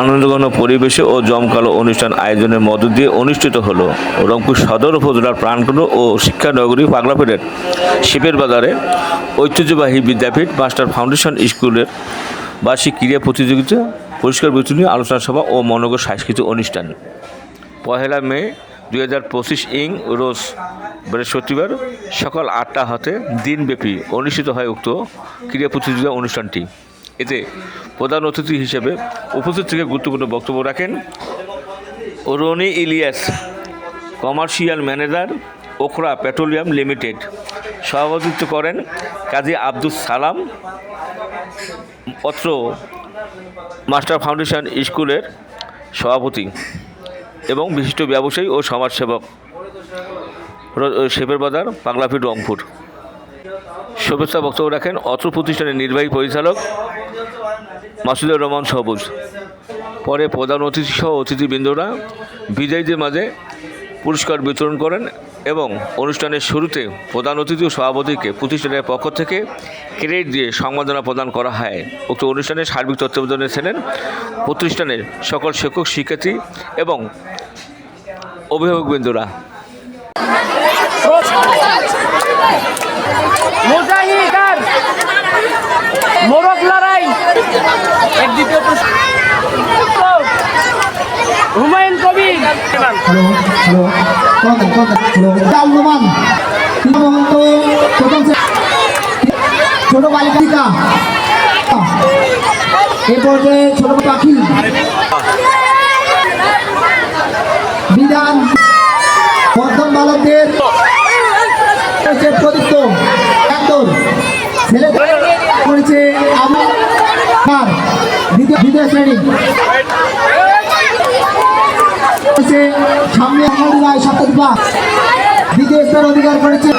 আনন্দঘন পরিবেশে ও জমকালো অনুষ্ঠান আয়োজনের মধ্য দিয়ে অনুষ্ঠিত হলো রংপুর সদর উপজেলার প্রাণকেন্দ্র ও শিক্ষানগরী পাগলাপেটের শিপের বাজারে ঐতিহ্যবাহী বিদ্যাপীঠ, মাস্টার ফাউন্ডেশন স্কুলের বার্ষিক ক্রীড়া প্রতিযোগিতা, পুরস্কার বিতরণী, আলোচনা সভা ও মনোগর সাংস্কৃতিক অনুষ্ঠান। পহেলা মে দুই হাজার পঁচিশ ইং, রোজ বৃহস্পতিবার সকাল আটটা হতে দিনব্যাপী অনুষ্ঠিত হয় উক্ত ক্রীড়া প্রতিযোগিতা অনুষ্ঠানটি। এতে প্রধান অতিথি হিসেবে উপস্থিত থেকে গুরুত্বপূর্ণ বক্তব্য রাখেন রনি ইলিয়াস, কমার্শিয়াল ম্যানেজার, ওখরা পেট্রোলিয়াম লিমিটেড। সভাপতিত্ব করেন কাজী আব্দুল সালাম, অত্র মাস্টার ফাউন্ডেশন স্কুলের সভাপতি এবং বিশিষ্ট ব্যবসায়ী ও সমাজসেবক। শেপের বাজার পাগলাফিট রংপুর। শুভেচ্ছা বক্তব্য রাখেন অত্র প্রতিষ্ঠানের নির্বাহী পরিচালক মাসুদুর রহমান সবুজ। পরে প্রধান অতিথি সহ অতিথিবৃন্দরা বিজয়ীদের মাঝে পুরস্কার বিতরণ করেন এবং অনুষ্ঠানের শুরুতে প্রধান অতিথি ও সভাপতিকে প্রতিষ্ঠানের পক্ষ থেকে ক্রেডিট দিয়ে সংবর্ধনা প্রদান করা হয়। উক্ত অনুষ্ঠানে সার্বিক তত্ত্বাবধানে ছিলেন প্রতিষ্ঠানের সকল শিক্ষক, শিক্ষার্থী এবং অভিভাবকবৃন্দরা। মুজাহিদ মোরগ লড়াই। এক দ্বিতীয় Humayun Kabir. Hello hello hello প্রথম শ্রেণি। ছোট বালিকা। এ পর্যায়ে ছোট পাখি বিধান। মধ্যম বালকদের হচ্ছে প্রদীপ্ত একদম ছেলে করেছে আমার দ্বিতীয় দ্বিতীয় শ্রেণি। হচ্ছে সামনে আমাদের সাপ্তাহিক ক্লাস দ্বিতীয় স্থান অধিকার করেছে।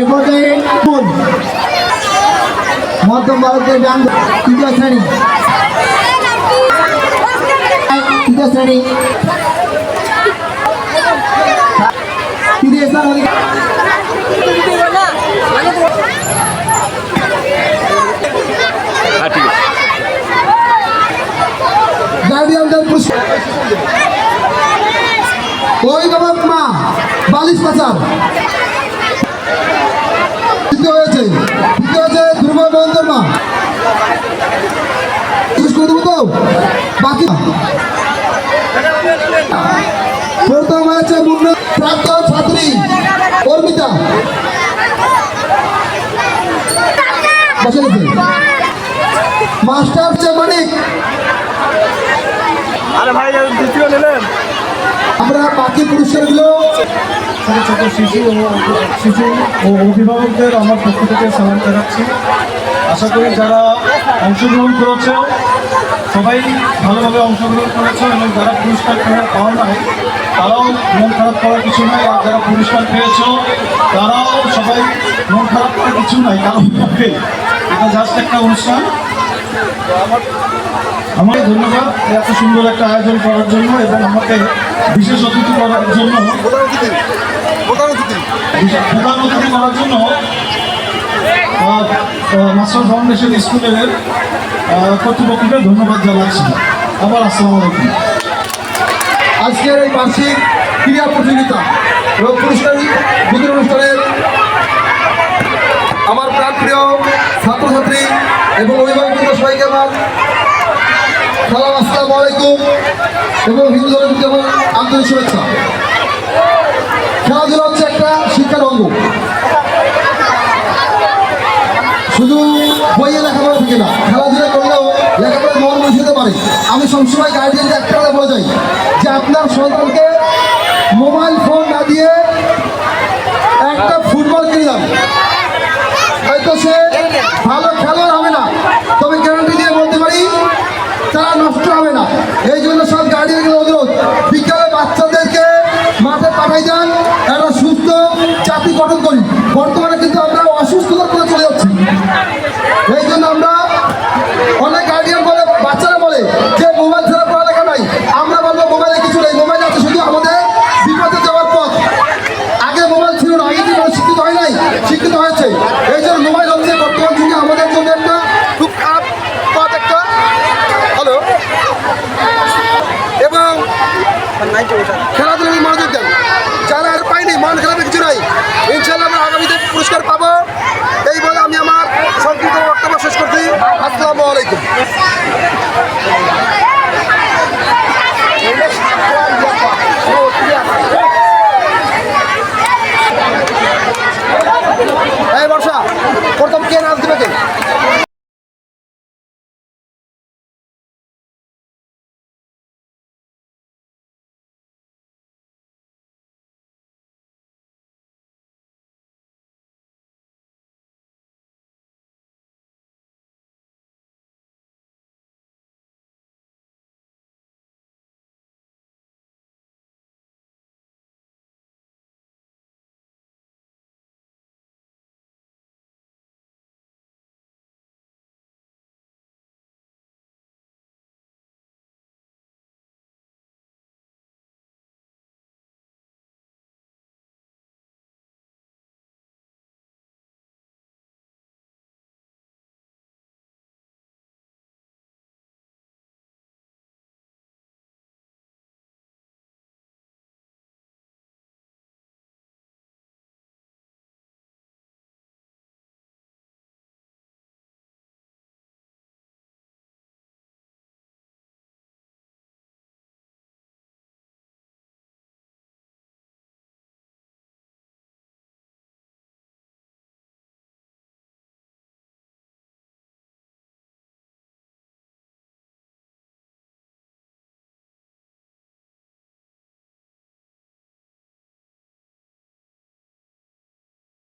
এ পর্যায়ে ফুল। মধ্যম ভারতের ব্যায়াম তৃতীয় শ্রেণি। তৃতীয় শ্রেণি। পুরস্কার অভিভাবক মা বালিশ পাচার দ্বিতীয় হয়েছে দ্বিতীয় হয়েছে ধ্রুব বন্ধন মা বাকি প্রথম হয়েছে মুন্না প্রাক্তন ছাত্রী অর্মিতা মাস্টার হচ্ছে মানিক। আরে ভাই দ্বিতীয় নিলেন। আমরা বাকি পুরস্কারগুলো ছোট ছোট শিশু ও শিশু ও অভিভাবকদের আমার পক্ষ থেকে সালাম জানাচ্ছি। আশা করি যারা অংশগ্রহণ করেছে সবাই ভালোভাবে অংশগ্রহণ করেছে এবং যারা পুরস্কার পেয়ে পাওয়া নাই তারাও মন খারাপ করার কিছু নাই। আর যারা পুরস্কার পেয়েছ তারাও সবাই মন খারাপ করার কিছু নাই। কারণ পক্ষে এটা জাস্ট একটা অনুষ্ঠান। আমার আমাকে ধন্যবাদ এত সুন্দর একটা আয়োজন করার জন্য এবং আমাকে বিশেষ অতিথি করার জন্য। প্রধান অতিথি করার জন্য মাস্টার ফাউন্ডেশন স্কুলের কর্তৃপক্ষকে ধন্যবাদ জানাচ্ছি। আবার আসসালামু আলাইকুম। আজকের এই বার্ষিক ক্রীড়া প্রতিযোগিতা এবং পুরস্কার বিতরণ অনুষ্ঠানের আমার প্রাণপ্রিয় ছাত্রছাত্রী এবং অভিভাবক সবাইকে আমার সালাম, আসসালামু আলাইকুম এবং হিন্দু ধর্মের আন্তরিক শুভেচ্ছা খেলাধুলা হচ্ছে একটা শিক্ষার অঙ্গ শুধু বইয়ে লেখাপড়া থেকে না, খেলাধুলা করলেও লেখাপড়ায় মন বসে পারে। আমি সবসময় গার্ডিয়ানকে একটা কথা বলে যাই যে আপনার সন্তানকে মোবাইল ফোন না দিয়ে একটা ফুটবল কিনে দেন হয়তো সে ভালো খেলোয়াড় হবে না, তবে গ্যারান্টি দিয়ে বলতে পারি তারা নষ্ট হবে না। এই জন্য সব গার্ডিয়ানকে অনুরোধ, বিকালে বাচ্চাদেরকে মাঠে পাঠাই যান একটা সুস্থ জাতি গঠন করি বর্তমানে কিন্তু আমরা অসুস্থতার করে চলে যাচ্ছি এই জন্য আমরা অনেক গার্ডিয়ান বলে বাচ্চারা বলে যে মোবাইল ছাড়া পড়ালেখা নাই আমরা বলব মোবাইলে কিছু নেই মোবাইল আছে শুধু আমাদের বিপদে যাওয়ার পথ আগে মোবাইল ছিল না আগে কি মানুষ শিক্ষিত হয় নাই শিক্ষিত হয়েছে এই জন্য মোবাইল হচ্ছে বর্তমান যুগে আমাদের জন্য একটা খুব খারাপ পথ একটা হ্যালো খেলাধুলা নিয়ে